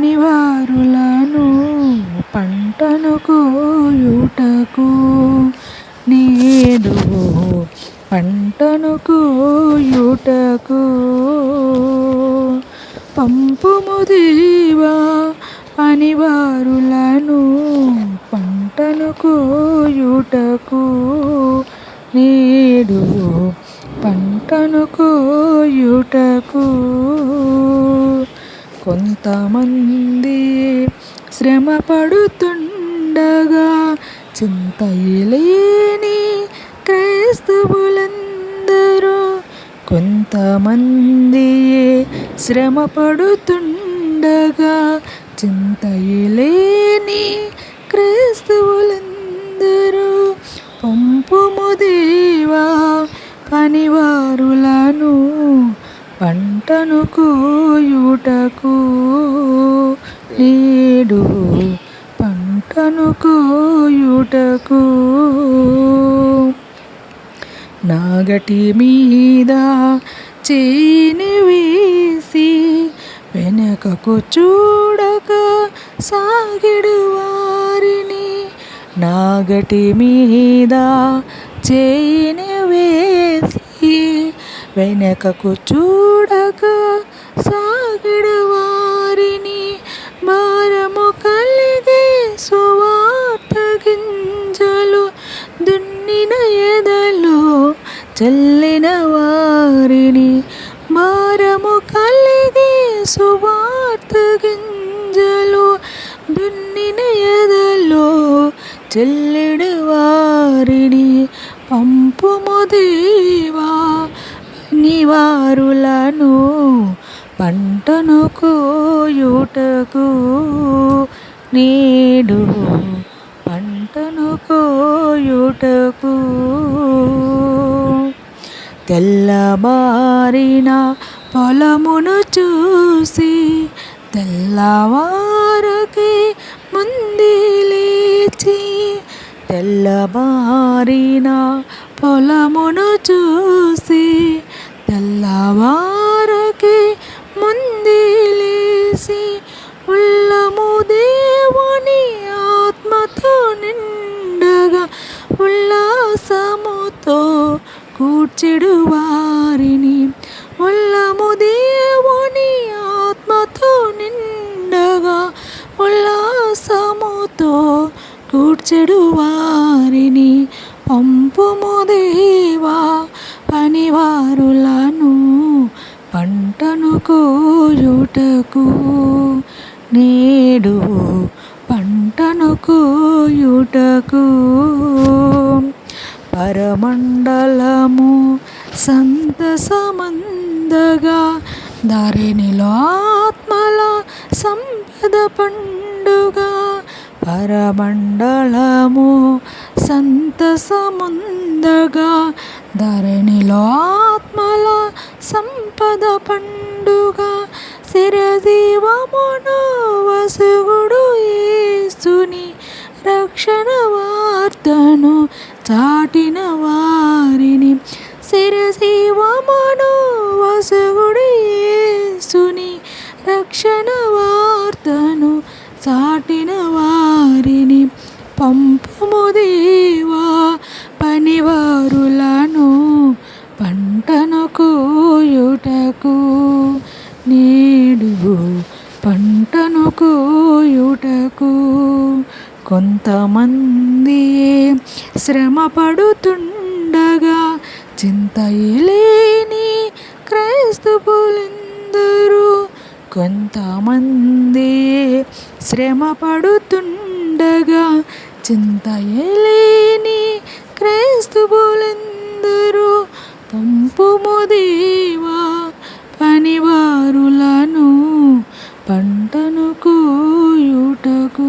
పంపుము వారులను పంటను కోయుటకు నేడు పంటను కోయుటకు పంపుము దేవా పనివారులను పంటను కోయుటకు నేడు పంటను కోయుటకు కొంతమంది శ్రమ పడుతుండగా చింతలేని క్రైస్తవులందరూ కొంతమంది శ్రమ పడుతుండగా చింతలేని క్రైస్తవులందరూ పంపుము దేవా పనివారులను పంటను కోయుటకు లేడు పంటను కోయుటకు నాగటి మీద చేని వేసి వెనకకు చూడక సాగిడు వారిని నాగటి మీద చేని వేసి వెనకకు చూడక సాగడ వారిని భారము కలిగే సువార్త గింజలు దున్నిన ఎదలో చల్లిన వారిని భారము కలిగే సువార్త గింజలు దున్నిన ఎదలో చెల్లిన వారిని పంపుము వారులను పంటను కోయుటకు నేడు పంటను కోయుటకు తెల్లబారిన పొలమును చూసి తెల్లవారకి ముందే లేచి తెల్లబారిన పొలమును చూసి తెల్లవారకి ముందే లేచి ఉల్లము దేవుని ఆత్మతో నిండగా ఉల్లాసముతో కూర్చెడు వారిని. ఉల్లము దేవుని ఆత్మతో నిండగా ఉల్లాసముతో కూర్చెడు వారిని. పంపుము దేవా పనివారులను కోయుటకు నేడు పంటను కోయుటకు పరమండలము సంతసమందగా దారినిలో ఆత్మల సంపద పండుగ పరమండలము సంతసమందగా ధరణిలో ఆత్మల సంపద పండుగ యేసుని రక్షణ కొంతమంది శ్రమ పడుతుండగా చింతలేని క్రైస్తవులందరూ కొంతమంది శ్రమ పడుతుండగా చింతలేని క్రైస్తవులందరూ పంపుము దేవా పనివారులను పంటను కోయుటకు